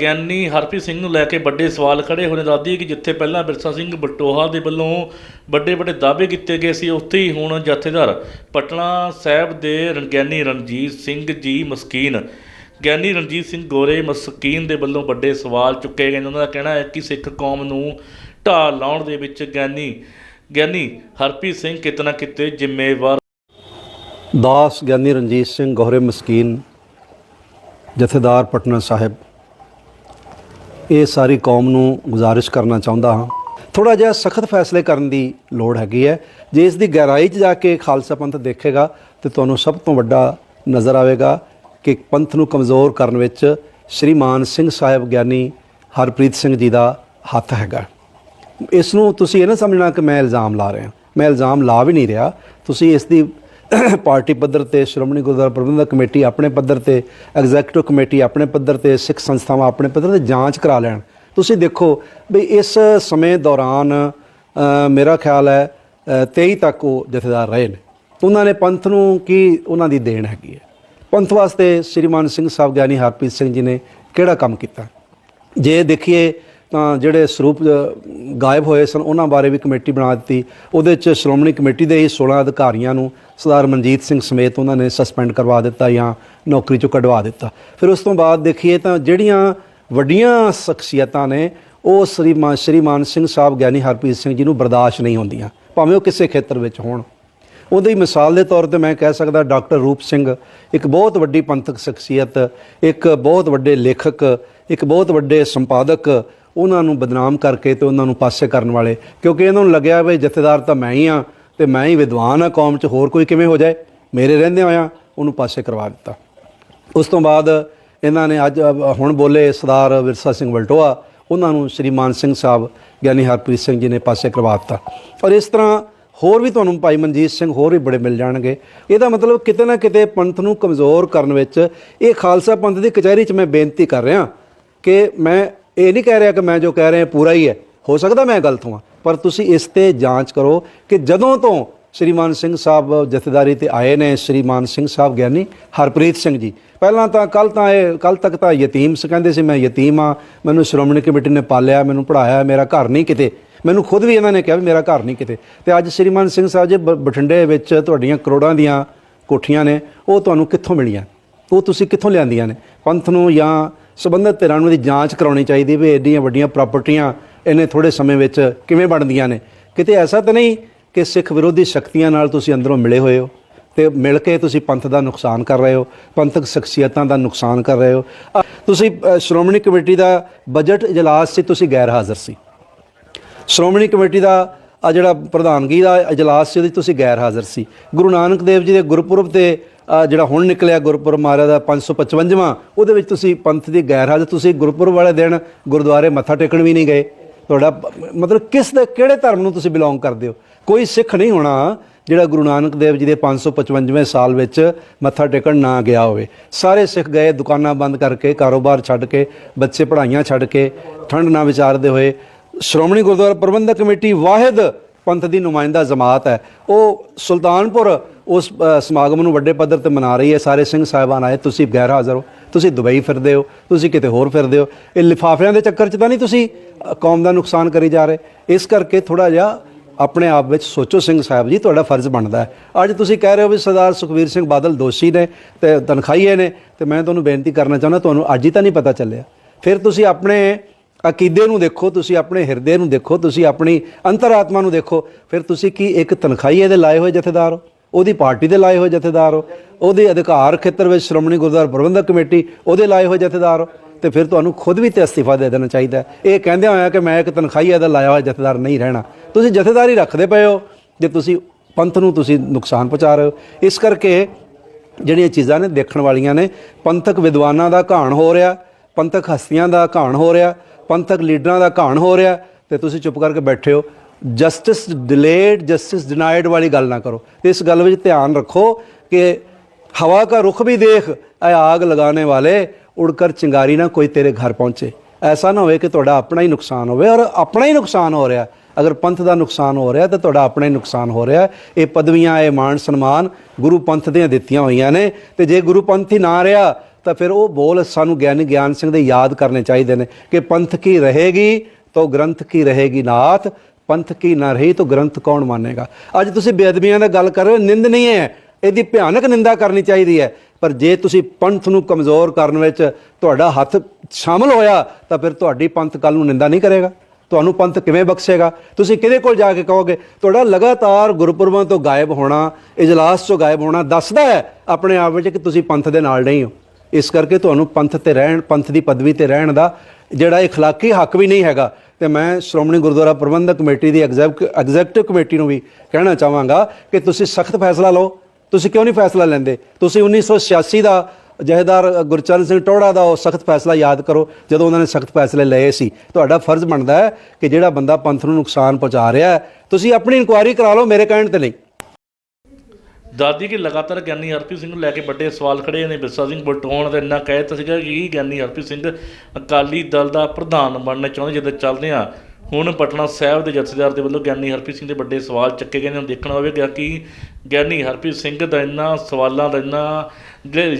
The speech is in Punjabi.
ਗਿਆਨੀ ਹਰਪ੍ਰੀਤ ਸਿੰਘ ਨੂੰ ਲੈ ਕੇ ਵੱਡੇ ਸਵਾਲ ਖੜੇ ਹੋਣੇ ਦੱਸਦੀ ਕਿ ਜਿੱਥੇ ਪਹਿਲਾਂ ਬਿਰਸਾ ਸਿੰਘ ਬਟੋਹਾ ਦੇ ਵੱਲੋਂ ਵੱਡੇ ਵੱਡੇ ਦਾਅਵੇ ਕੀਤੇ ਗਏ ਸੀ, ਉੱਥੇ ਹੀ ਹੁਣ ਜਥੇਦਾਰ ਪਟਨਾ ਸਾਹਿਬ ਦੇ ਰਣ- ਗਿਆਨੀ ਰਣਜੀਤ ਸਿੰਘ ਜੀ ਮਸਕੀਨ, ਗਿਆਨੀ ਰਣਜੀਤ ਸਿੰਘ ਗੋਰੇ ਮਸਕੀਨ ਦੇ ਵੱਲੋਂ ਵੱਡੇ ਸਵਾਲ ਚੁੱਕੇ ਗਏ ਨੇ। ਉਹਨਾਂ ਦਾ ਕਹਿਣਾ ਹੈ ਕਿ ਸਿੱਖ ਕੌਮ ਨੂੰ ਢਾਹ ਲਾਉਣ ਦੇ ਵਿੱਚ ਗਿਆਨੀ ਗਿਆਨੀ ਹਰਪ੍ਰੀਤ ਸਿੰਘ ਕਿਤੇ ਨਾ ਕਿਤੇ ਜ਼ਿੰਮੇਵਾਰ ਦਾਸ ਗਿਆਨੀ ਰਣਜੀਤ ਸਿੰਘ ਗੋਰੇ ਮਸਕੀਨ, ਜਥੇਦਾਰ ਪਟਨਾ ਸਾਹਿਬ। ਇਹ ਸਾਰੀ ਕੌਮ ਨੂੰ ਗੁਜ਼ਾਰਿਸ਼ ਕਰਨਾ ਚਾਹੁੰਦਾ ਹਾਂ। ਥੋੜਾ ਜਿਹਾ ਸਖਤ ਫੈਸਲੇ ਕਰਨ ਦੀ ਲੋੜ ਹੈਗੀ ਹੈ। ਜੇ ਇਸ ਦੀ ਗਹਿਰਾਈ 'ਚ ਜਾ ਕੇ ਖਾਲਸਾ ਪੰਥ ਦੇਖੇਗਾ, ਤੇ ਤੁਹਾਨੂੰ ਸਭ ਤੋਂ ਵੱਡਾ ਨਜ਼ਰ ਆਵੇਗਾ ਕਿ ਪੰਥ ਨੂੰ ਕਮਜ਼ੋਰ ਕਰਨ ਵਿੱਚ ਸ਼੍ਰੀਮਾਨ ਸਿੰਘ ਸਾਹਿਬ ਗਿਆਨੀ ਹਰਪ੍ਰੀਤ ਸਿੰਘ ਜੀ ਦਾ ਹੱਥ ਹੈਗਾ। ਇਸ ਨੂੰ ਤੁਸੀਂ ਇਹ ਨਾ ਸਮਝਣਾ ਕਿ ਮੈਂ ਇਲਜ਼ਾਮ ਲਾ ਰਿਹਾ। ਮੈਂ ਇਲਜ਼ਾਮ ਲਾ ਵੀ ਨਹੀਂ ਰਿਹਾ। ਤੁਸੀਂ ਇਸ ਦੀ ਪਾਰਟੀ ਪੱਧਰ ਤੇ ਸ਼੍ਰੋਮਣੀ ਗੁਰਦੁਆਰਾ ਪ੍ਰਬੰਧਕ ਕਮੇਟੀ ਆਪਣੇ ਪੱਧਰ ਤੇ ਐਗਜ਼ੈਕਟਿਵ ਕਮੇਟੀ ਆਪਣੇ ਪੱਧਰ ਤੇ ਸਿੱਖ ਸੰਸਥਾਵਾਂ ਆਪਣੇ ਪੱਧਰ ਤੇ ਜਾਂਚ ਕਰਾ ਲੈਣ। ਤੁਸੀਂ ਦੇਖੋ ਵੀ ਇਸ ਸਮੇਂ ਦੌਰਾਨ ਮੇਰਾ ਖਿਆਲ ਹੈ ਅ, 23 ਤੱਕ ਉਹ ਜਥੇਦਾਰ ਰਹੇ ਨੇ। ਉਹਨਾਂ ਨੇ ਪੰਥ ਨੂੰ ਕੀ ਉਹਨਾਂ ਦੀ ਦੇਣ ਹੈਗੀ ਹੈ? ਪੰਥ ਵਾਸਤੇ ਸ਼੍ਰੀਮਾਨ ਸਿੰਘ ਸਾਹਿਬ ਗਿਆਨੀ ਹਰਪ੍ਰੀਤ ਸਿੰਘ ਜੀ ਨੇ ਕਿਹੜਾ ਕੰਮ ਕੀਤਾ? ਜੇ ਦੇਖੀਏ ਤਾਂ ਜਿਹੜੇ ਸਰੂਪ ਗਾਇਬ ਹੋਏ ਸਨ, ਉਹਨਾਂ ਬਾਰੇ ਵੀ ਕਮੇਟੀ ਬਣਾ ਦਿੱਤੀ। ਉਹਦੇ ਚ ਸ਼੍ਰੋਮਣੀ ਕਮੇਟੀ ਦੇ ਹੀ 16 ਅਧਿਕਾਰੀਆਂ ਨੂੰ ਸਰਦਾਰ ਮਨਜੀਤ ਸਿੰਘ ਸਮੇਤ ਉਹਨਾਂ ਨੇ ਸਸਪੈਂਡ ਕਰਵਾ ਦਿੱਤਾ ਜਾਂ ਨੌਕਰੀ ਚੋਂ ਕਢਵਾ ਦਿੱਤਾ। ਫਿਰ ਉਸ ਤੋਂ ਬਾਅਦ ਦੇਖੀਏ ਤਾਂ ਜਿਹੜੀਆਂ ਵੱਡੀਆਂ ਸ਼ਖਸੀਅਤਾਂ ਨੇ, ਉਹ ਸ੍ਰੀ ਮ ਸ਼੍ਰੀ ਮਾਨ ਸਿੰਘ ਸਾਹਿਬ ਗਿਆਨੀ ਹਰਪ੍ਰੀਤ ਸਿੰਘ ਜੀ ਨੂੰ ਬਰਦਾਸ਼ਤ ਨਹੀਂ ਹੁੰਦੀਆਂ, ਭਾਵੇਂ ਉਹ ਕਿਸੇ ਖੇਤਰ ਵਿੱਚ ਹੋਣ। ਉਹਦੀ ਮਿਸਾਲ ਦੇ ਤੌਰ ਤੇ ਮੈਂ ਕਹਿ ਸਕਦਾ ਡਾਕਟਰ ਰੂਪ ਸਿੰਘ, ਇੱਕ ਬਹੁਤ ਵੱਡੀ ਪੰਥਕ ਸ਼ਖਸੀਅਤ, ਇੱਕ ਬਹੁਤ ਵੱਡੇ ਲੇਖਕ, ਇੱਕ ਬਹੁਤ ਵੱਡੇ ਸੰਪਾਦਕ ਉਹਨਾਂ ਨੂੰ ਬਦਨਾਮ ਕਰਕੇ ਤੇ ਉਹਨਾਂ ਨੂੰ ਪਾਸੇ ਕਰਨ ਵਾਲੇ। ਕਿਉਂਕਿ ਇਹਨਾਂ ਨੂੰ ਲੱਗਿਆ ਵੀ ਜਥੇਦਾਰ ਤਾਂ ਮੈਂ ਹੀ ਆ ਤੇ ਮੈਂ ਹੀ ਵਿਦਵਾਨ ਆ ਕੌਮ 'ਚ, ਹੋਰ ਕੋਈ ਕਿਵੇਂ ਹੋ ਜਾਏ? ਮੇਰੇ ਰਹਿੰਦੇ ਹੋਇਆਂ ਉਹਨੂੰ ਪਾਸੇ ਕਰਵਾ ਦਿੱਤਾ। ਉਸ ਤੋਂ ਬਾਅਦ ਇਹਨਾਂ ਨੇ ਅੱਜ ਹੁਣ ਬੋਲੇ ਸਰਦਾਰ ਵਿਰਸਾ ਸਿੰਘ ਵਲਟੋਆ, ਉਹਨਾਂ ਨੂੰ ਸ਼੍ਰੀ ਮਾਨ ਸਿੰਘ ਸਾਹਿਬ ਗਿਆਨੀ ਹਰਪ੍ਰੀਤ ਸਿੰਘ ਜੀ ਨੇ ਪਾਸੇ ਕਰਵਾ ਦਿੱਤਾ। ਔਰ ਇਸ ਤਰ੍ਹਾਂ ਹੋਰ ਵੀ ਤੁਹਾਨੂੰ ਭਾਈ ਮਨਜੀਤ ਸਿੰਘ ਹੋਰ ਵੀ ਬੜੇ ਮਿਲ ਜਾਣਗੇ। ਇਹਦਾ ਮਤਲਬ ਕਿਤੇ ਨਾ ਕਿਤੇ ਪੰਥ ਨੂੰ ਕਮਜ਼ੋਰ ਕਰਨ ਵਿੱਚ ਇਹ ਖਾਲਸਾ ਪੰਥ ਦੀ ਕਚਹਿਰੀ 'ਚ ਮੈਂ ਬੇਨਤੀ ਕਰ ਰਿਹਾ ਕਿ ਮੈਂ ਇਹ ਨਹੀਂ ਕਹਿ ਰਿਹਾ ਕਿ ਮੈਂ ਜੋ ਕਹਿ ਰਿਹਾ ਪੂਰਾ ਹੀ ਹੈ। ਹੋ ਸਕਦਾ ਮੈਂ ਗਲਤ ਹਾਂ ਪਰ ਤੁਸੀਂ ਇਸ ਤੇ ਜਾਂਚ ਕਰੋ ਕਿ ਜਦੋਂ ਤੋਂ ਸ਼੍ਰੀਮਾਨ ਸਿੰਘ ਸਾਹਿਬ ਜਥੇਦਾਰੀ ਤੇ ਆਏ ਨੇ, ਸ਼੍ਰੀਮਾਨ ਸਿੰਘ ਸਾਹਿਬ ਗਿਆਨੀ ਹਰਪ੍ਰੀਤ ਸਿੰਘ ਜੀ। ਪਹਿਲਾਂ ਤਾਂ ਕੱਲ ਤਾਂ ਇਹ ਕੱਲ ਤੱਕ ਤਾਂ ਯਤੀਮ ਸੀ ਕਹਿੰਦੇ ਸੀ, ਮੈਂ ਯਤੀਮ ਆ ਮੈਨੂੰ ਸ਼੍ਰੋਮਣੀ ਕਮੇਟੀ ਨੇ ਪਾਲਿਆ, ਮੈਨੂੰ ਪੜਾਇਆ ਮੇਰਾ ਘਰ ਨਹੀਂ ਕਿਤੇ। ਮੈਨੂੰ ਖੁਦ ਵੀ ਇਹਨਾਂ ਨੇ ਕਿਹਾ ਵੀ ਮੇਰਾ ਘਰ ਨਹੀਂ ਕਿਤੇ। ਤੇ ਅੱਜ ਸ਼੍ਰੀਮਾਨ ਸਿੰਘ ਸਾਹਿਬ ਜੀ ਬ- ਬਠਿੰਡੇ ਵਿੱਚ ਤੁਹਾਡੀਆਂ ਕਰੋੜਾਂ ਦੀਆਂ ਕੋਠੀਆਂ ਨੇ, ਉਹ ਤੁਹਾਨੂੰ ਕਿੱਥੋਂ ਮਿਲੀਆਂ? ਉਹ ਤੁਸੀਂ ਕਿੱਥੋਂ ਲਿਆਂਦੀਆਂ ਨੇ? ਪੰਥ ਨੂੰ ਜਾਂ ਸਬੰਧਤ ਧਿਰਾਂ ਨੂੰ ਦੀ ਜਾਂਚ ਕਰਾਉਣੀ ਚਾਹੀਦੀ ਵੀ ਐਡੀਆਂ ਵੱਡੀਆਂ ਪ੍ਰਾਪਰਟੀਆਂ ਇਹਨੇ ਥੋੜੇ ਸਮੇਂ ਵਿੱਚ ਕਿਵੇਂ ਬਣਦੀਆਂ ਨੇ। ਕਿਤੇ ਐਸਾ ਤਾਂ ਨਹੀਂ ਕਿ ਸਿੱਖ ਵਿਰੋਧੀ ਸ਼ਕਤੀਆਂ ਨਾਲ ਤੁਸੀਂ ਅੰਦਰੋਂ ਮਿਲੇ ਹੋਏ ਹੋ ਤੇ ਮਿਲ ਕੇ ਤੁਸੀਂ ਪੰਥ ਦਾ ਨੁਕਸਾਨ ਕਰ ਰਹੇ ਹੋ, ਪੰਥਕ ਸ਼ਖਸੀਅਤਾਂ ਦਾ ਨੁਕਸਾਨ ਕਰ ਰਹੇ ਹੋ। ਤੁਸੀਂ ਸ਼੍ਰੋਮਣੀ ਕਮੇਟੀ ਦਾ ਬਜਟ ਇਜਲਾਸ 'ਚ ਤੁਸੀਂ ਗੈਰ ਹਾਜ਼ਰ ਸੀ। ਸ਼੍ਰੋਮਣੀ ਕਮੇਟੀ ਦਾ ਆ ਜਿਹੜਾ ਪ੍ਰਧਾਨਗੀ ਦਾ ਇਜਲਾਸ ਸੀ, ਉਹਦੇ ਤੁਸੀਂ ਗੈਰ ਹਾਜ਼ਰ ਸੀ। ਗੁਰੂ ਨਾਨਕ ਦੇਵ ਜੀ ਦੇ ਗੁਰਪੁਰਬ ਤੇ ਜਿਹੜਾ ਹੁਣ ਨਿਕਲਿਆ ਗੁਰਪੁਰਬ ਮਹਾਰਾਜ ਦਾ 555ਵਾਂ ਉਹਦੇ ਵਿੱਚ ਤੁਸੀਂ ਪੰਥ ਦੀ ਗੈਰ ਹਾਜ਼ਰ ਤੁਸੀਂ ਗੁਰਪੁਰਬ ਵਾਲੇ ਦਿਨ ਗੁਰਦੁਆਰੇ ਮੱਥਾ ਟੇਕਣ ਵੀ ਨਹੀਂ ਗਏ। ਤੁਹਾਡਾ ਮਤਲਬ ਕਿਸ ਦੇ, ਕਿਹੜੇ ਧਰਮ ਨੂੰ ਤੁਸੀਂ ਬਿਲੋਂਗ ਕਰਦੇ ਹੋ? ਕੋਈ ਸਿੱਖ ਨਹੀਂ ਹੋਣਾ ਜਿਹੜਾ ਗੁਰੂ ਨਾਨਕ ਦੇਵ ਜੀ ਦੇ 555ਵੇਂ ਸਾਲ ਵਿੱਚ ਮੱਥਾ ਟੇਕਣ ਨਾ ਗਿਆ ਹੋਵੇ। ਸਾਰੇ ਸਿੱਖ ਗਏ, ਦੁਕਾਨਾਂ ਬੰਦ ਕਰਕੇ, ਕਾਰੋਬਾਰ ਛੱਡ ਕੇ, ਬੱਚੇ ਪੜ੍ਹਾਈਆਂ ਛੱਡ ਕੇ, ਠੰਡ ਨਾ ਵਿਚਾਰਦੇ ਹੋਏ। ਸ਼੍ਰੋਮਣੀ ਗੁਰਦੁਆਰਾ ਪ੍ਰਬੰਧਕ ਕਮੇਟੀ ਵਾਹਿਦ ਪੰਥ ਦੀ ਨੁਮਾਇੰਦਾ ਜਮਾਤ ਹੈ। ਉਹ ਸੁਲਤਾਨਪੁਰ ਉਸ ਸਮਾਗਮ ਨੂੰ ਵੱਡੇ ਪੱਧਰ ਤੇ ਮਨਾ ਰਹੀ ਹੈ। ਸਾਰੇ ਸਿੰਘ ਸਾਹਿਬਾਨ ਆਏ, ਤੁਸੀਂ ਗੈਰ ਹਾਜ਼ਰ ਹੋ। ਤੁਸੀਂ ਦੁਬਈ ਫਿਰਦੇ ਹੋ। ਤੁਸੀਂ ਕਿਤੇ ਹੋਰ ਫਿਰਦੇ ਹੋ। ਇਹ ਲਿਫਾਫਿਆਂ ਦੇ ਚੱਕਰ 'ਚ ਤਾਂ ਨਹੀਂ ਤੁਸੀਂ ਕੌਮ ਦਾ ਨੁਕਸਾਨ ਕਰੀ ਜਾ ਰਹੇ। ਇਸ ਕਰਕੇ ਥੋੜਾ ਜਿਹਾ ਆਪਣੇ ਆਪ ਵਿੱਚ ਸੋਚੋ ਸਿੰਘ ਸਾਹਿਬ ਜੀ, ਤੁਹਾਡਾ ਫਰਜ਼ ਬਣਦਾ ਹੈ। ਅੱਜ ਤੁਸੀਂ ਕਹਿ ਰਹੇ ਹੋ ਵੀ ਸਰਦਾਰ ਸੁਖਵੀਰ ਸਿੰਘ ਬਾਦਲ ਦੋਸ਼ੀ ਨੇ ਤੇ ਤਨਖਾਹੀਏ ਨੇ। ਤੇ ਮੈਂ ਤੁਹਾਨੂੰ ਬੇਨਤੀ ਕਰਨਾ ਚਾਹੁੰਦਾ, ਤੁਹਾਨੂੰ ਅੱਜ ਹੀ ਤਾਂ ਨਹੀਂ ਪਤਾ ਚੱਲਿਆ। ਫਿਰ ਤੁਸੀਂ ਆਪਣੇ ਅਕੀਦੇ ਨੂੰ ਦੇਖੋ, ਤੁਸੀਂ ਆਪਣੇ ਹਿਰਦੇ ਨੂੰ ਦੇਖੋ, ਤੁਸੀਂ ਆਪਣੀ ਅੰਤਰਾਤਮਾ ਨੂੰ ਦੇਖੋ, ਫਿਰ ਤੁਸੀਂ ਕੀ ਇੱਕ ਤਨਖਾਹੀਏ ਦੇ ਲਾਏ ਹੋਏ ਜਥੇਦਾਰ ਹੋ? ਉਹਦੀ ਪਾਰਟੀ ਦੇ ਲਾਏ ਹੋਏ ਜਥੇਦਾਰ ਹੋ? ਉਹਦੇ ਅਧਿਕਾਰ ਖੇਤਰ ਵਿੱਚ ਸ਼੍ਰੋਮਣੀ ਗੁਰਦੁਆਰਾ ਪ੍ਰਬੰਧਕ ਕਮੇਟੀ ਉਹਦੇ ਲਾਏ ਹੋਏ ਜਥੇਦਾਰ ਹੋ? ਤੇ ਫਿਰ ਤੁਹਾਨੂੰ ਖੁਦ ਵੀ ਤੇ ਅਸਤੀਫਾ ਦੇ ਦੇਣਾ ਚਾਹੀਦਾ ਇਹ ਕਹਿੰਦੇ ਹੋਇਆ ਕਿ ਮੈਂ ਇੱਕ ਤਨਖਾਹੀਆ ਦਾ ਲਾਇਆ ਹੋਇਆ ਜਥੇਦਾਰ ਨਹੀਂ ਰਹਿਣਾ। ਤੁਸੀਂ ਜਥੇਦਾਰੀ ਰੱਖਦੇ ਪਏ ਹੋ, ਜੇ ਤੁਸੀਂ ਪੰਥ ਨੂੰ ਤੁਸੀਂ ਨੁਕਸਾਨ ਪਹੁੰਚਾ ਰਹੇ ਹੋ। ਇਸ ਕਰਕੇ ਜਿਹੜੀਆਂ ਚੀਜ਼ਾਂ ਨੇ ਦੇਖਣ ਵਾਲੀਆਂ ਨੇ, ਪੰਥਕ ਵਿਦਵਾਨਾਂ ਦਾ ਘਾਣ ਹੋ ਰਿਹਾ, ਪੰਥਕ ਹਸਤੀਆਂ ਦਾ ਘਾਣ ਹੋ ਰਿਹਾ ਪੰਥਕ ਲੀਡਰਾਂ ਦਾ ਘਾਣ ਹੋ ਰਿਹਾ ਤੇ ਤੁਸੀਂ ਚੁੱਪ ਕਰਕੇ ਬੈਠੇ ਹੋ। ਜਸਟਿਸ ਡਿਲੇਡ ਜਸਟਿਸ ਡਿਨਾਈਡ ਵਾਲੀ ਗੱਲ ਨਾ ਕਰੋ। ਇਸ ਗੱਲ ਵਿੱਚ ਧਿਆਨ ਰੱਖੋ ਕਿ ਹਵਾ ਦਾ ਰੁਖ ਵੀ ਦੇਖ ਐ ਆਗ ਲਗਾਉਣੇ ਵਾਲੇ ਉੜਕਰ ਚਿੰਗਾਰੀ ਨਾ ਕੋਈ ਤੇਰੇ ਘਰ ਪਹੁੰਚੇ। ਐਸਾ ਨਾ ਹੋਵੇ ਕਿ ਤੁਹਾਡਾ ਆਪਣਾ ਹੀ ਨੁਕਸਾਨ ਹੋਵੇ ਔਰ ਆਪਣਾ ਹੀ ਨੁਕਸਾਨ ਹੋ ਰਿਹਾ। ਅਗਰ ਪੰਥ ਦਾ ਨੁਕਸਾਨ ਹੋ ਰਿਹਾ, ਤਾਂ ਤੁਹਾਡਾ ਆਪਣਾ ਹੀ ਨੁਕਸਾਨ ਹੋ ਰਿਹਾ। ਇਹ ਪਦਵੀਆਂ, ਇਹ ਮਾਣ ਸਨਮਾਨ ਗੁਰੂ ਪੰਥ ਦੀਆਂ ਦਿੱਤੀਆਂ ਹੋਈਆਂ ਨੇ। ਤੇ ਜੇ ਗੁਰੂ ਪੰਥ ਹੀ ਨਾ ਰਿਹਾ ਤਾਂ ਫਿਰ ਉਹ ਬੋਲ ਸਾਨੂੰ ਗਿਆਨੀ ਗਿਆਨ ਸਿੰਘ ਦੇ ਯਾਦ ਕਰਨੇ ਚਾਹੀਦੇ ਨੇ ਕਿ ਪੰਥ ਕੀ ਰਹੇਗੀ, ਤੋ ਗ੍ਰੰਥ ਕੀ ਰਹੇਗੀ ਨਾਥ, ਪੰਥ ਕੀ ਨਾ ਰਹੀ, ਤੋ ਗ੍ਰੰਥ ਕੌਣ ਮੰਨੇਗਾ? ਅੱਜ ਤੁਸੀਂ ਬੇਅਦਬੀਆਂ ਦਾ ਗੱਲ ਕਰ ਰਹੇ ਹੋ, ਨਿੰਦ ਨਹੀਂ ਹੈ। ਇਹਦੀ ਭਿਆਨਕ ਨਿੰਦਾ ਕਰਨੀ ਚਾਹੀਦੀ ਹੈ। ਪਰ ਜੇ ਤੁਸੀਂ ਪੰਥ ਨੂੰ ਕਮਜ਼ੋਰ ਕਰਨ ਵਿੱਚ ਤੁਹਾਡਾ ਹੱਥ ਸ਼ਾਮਲ ਹੋਇਆ, ਤਾਂ ਫਿਰ ਤੁਹਾਡੀ ਪੰਥ ਕੱਲ ਨੂੰ ਨਿੰਦਾ ਨਹੀਂ ਕਰੇਗਾ। ਤੁਹਾਨੂੰ ਪੰਥ ਕਿਵੇਂ ਬਖਸ਼ੇਗਾ? ਤੁਸੀਂ ਕਿਹਦੇ ਕੋਲ ਜਾ ਕੇ ਕਹੋਗੇ, ਤੁਹਾਡਾ ਲਗਾਤਾਰ ਗੁਰਪੁਰਬਾਂ ਤੋਂ ਗਾਇਬ ਹੋਣਾ, ਇਜਲਾਸ ਤੋਂ ਗਾਇਬ ਹੋਣਾ, ਦੱਸਦਾ ਹੈ ਆਪਣੇ ਆਪ ਵਿੱਚ ਕਿ ਤੁਸੀਂ ਪੰਥ ਦੇ ਨਾਲ ਨਹੀਂ ਹੋ। ਇਸ ਕਰਕੇ ਤੁਹਾਨੂੰ ਪੰਥ ਤੇ ਰਹਿਣ, ਪੰਥ ਦੀ ਪਦਵੀ ਤੇ ਰਹਿਣ ਦਾ ਜਿਹੜਾ اخلاقی ਹੱਕ ਵੀ ਨਹੀਂ ਹੈਗਾ, ਤੇ ਮੈਂ ਸ਼੍ਰੋਮਣੀ ਗੁਰਦੁਆਰਾ ਪ੍ਰਬੰਧਕ ਕਮੇਟੀ ਦੀ ਐਗਜ਼ੈਕਟਿਵ ਕਮੇਟੀ ਨੂੰ ਵੀ ਕਹਿਣਾ ਚਾਹਾਂਗਾ ਕਿ ਤੁਸੀਂ ਸਖਤ ਫੈਸਲਾ ਲਓ। ਤੁਸੀਂ ਕਿਉਂ ਨਹੀਂ ਫੈਸਲਾ ਲੈਂਦੇ? ਤੁਸੀਂ 1986 ਦਾ ਜਹੇਦਾਰ ਗੁਰਚਰਨ ਸਿੰਘ ਟੋੜਾ ਦਾ ਉਹ ਸਖਤ ਫੈਸਲਾ ਯਾਦ ਕਰੋ, ਜਦੋਂ ਉਹਨਾਂ ਨੇ ਸਖਤ ਫੈਸਲੇ ਲਏ ਸੀ। ਤੁਹਾਡਾ ਫਰਜ਼ ਬਣਦਾ ਹੈ ਕਿ ਜਿਹੜਾ ਬੰਦਾ ਪੰਥ ਨੂੰ ਨੁਕਸਾਨ ਪਹੁੰਚਾ ਰਿਹਾ ਤੁਸੀਂ ਆਪਣੀ ਇਨਕੁਆਇਰੀ ਕਰਾ ਲਓ ਮੇਰੇ ਕਹਿਣ ਤੇ ਨਹੀਂ। ਦਾਦੀ ਕਿ ਲਗਾਤਾਰ ਗਿਆਨੀ ਹਰਪ੍ਰੀਤ ਸਿੰਘ ਨੂੰ ਲੈ ਕੇ ਵੱਡੇ ਸਵਾਲ ਖੜੇ ਨੇ, ਬਿਰਸਾ ਸਿੰਘ ਬਲਟੋਣ ਦਾ ਇੰਨਾ ਕਹਿ ਦਿੱਤਾ ਸੀਗਾ ਕਿ ਗਿਆਨੀ ਹਰਪ੍ਰੀਤ ਸਿੰਘ ਅਕਾਲੀ ਦਲ ਦਾ ਪ੍ਰਧਾਨ ਬਣਨਾ ਚਾਹੁੰਦੇ ਜਦੋਂ ਚੱਲਦੇ ਆ। ਹੁਣ ਪਟਨਾ ਸਾਹਿਬ ਦੇ ਜਥੇਦਾਰ ਦੇ ਵੱਲੋਂ ਗਿਆਨੀ ਹਰਪ੍ਰੀਤ ਸਿੰਘ ਦੇ ਵੱਡੇ ਸਵਾਲ ਚੱਕੇ ਗਏ ਨੇ। ਹੁਣ ਦੇਖਣਾ ਹੋਵੇਗਾ ਕਿ ਗਿਆਨੀ ਹਰਪ੍ਰੀਤ ਸਿੰਘ ਦਾ ਇੰਨਾ ਸਵਾਲਾਂ ਦਾ ਇੰਨਾ ਜਿਹੜੇ